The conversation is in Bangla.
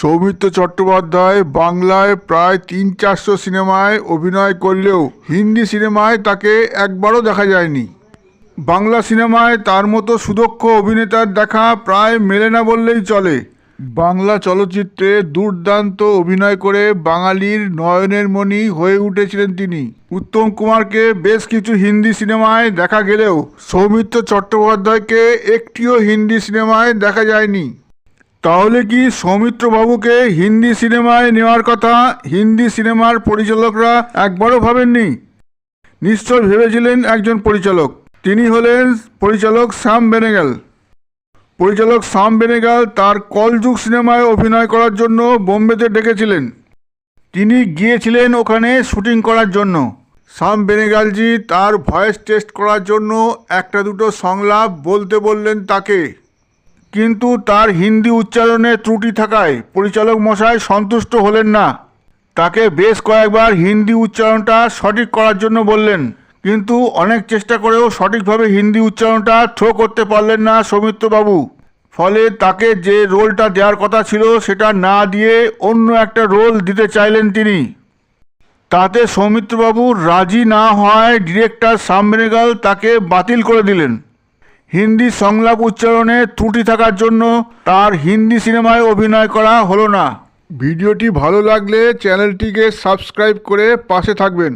সৌমিত্র চট্টোপাধ্যায় বাংলায় প্রায় তিন চারশো সিনেমায় অভিনয় করলেও হিন্দি সিনেমায় তাকে একবারও দেখা যায়নি। বাংলা সিনেমায় তার মতো সুদক্ষ অভিনেতার দেখা প্রায় মেলে না বললেই চলে। বাংলা চলচ্চিত্রে দুর্দান্ত অভিনয় করে বাঙালির নয়নের মণি হয়ে উঠেছিলেন তিনি। উত্তম কুমারকে বেশ কিছু হিন্দি সিনেমায় দেখা গেলেও সৌমিত্র চট্টোপাধ্যায়কে একটিও হিন্দি সিনেমায় দেখা যায়নি। তাহলে কি সৌমিত্র বাবুকে হিন্দি সিনেমায় নেওয়ার কথা হিন্দি সিনেমার পরিচালকরা একবারও ভাবেননি? নিশ্চয় ভেবেছিলেন একজন পরিচালক। তিনি হলেন পরিচালক শ্যাম বেনেগাল। পরিচালক শ্যাম বেনেগাল তার কলযুগ সিনেমায় অভিনয় করার জন্য বোম্বেতে ডেকেছিলেন। তিনি গিয়েছিলেন ওখানে শুটিং করার জন্য। শ্যাম বেনেগালজি তার ভয়েস টেস্ট করার জন্য একটা দুটো সংলাপ বলতে বললেন তাকে। কিন্তু তার হিন্দি উচ্চারণে ত্রুটি থাকায় পরিচালক মশাই সন্তুষ্ট হলেন না। তাকে বেশ কয়েকবার হিন্দি উচ্চারণটা সঠিক করার জন্য বললেন, কিন্তু অনেক চেষ্টা করেও সঠিকভাবে হিন্দি উচ্চারণটা থ্রো করতে পারলেন না সৌমিত্রবাবু। ফলে তাকে যে রোলটা দেওয়ার কথা ছিল সেটা না দিয়ে অন্য একটা রোল দিতে চাইলেন তিনি। তাতে সৌমিত্রবাবু রাজি না হওয়ায় ডিরেক্টর শ্যাম বেনেগাল তাকে বাতিল করে দিলেন। হিন্দি সংলাপ উচ্চারণে ত্রুটি থাকার জন্য তার হিন্দি সিনেমায় অভিনয় করা হলো না। ভিডিওটি ভালো লাগলে চ্যানেলটিকে সাবস্ক্রাইব করে পাশে থাকবেন।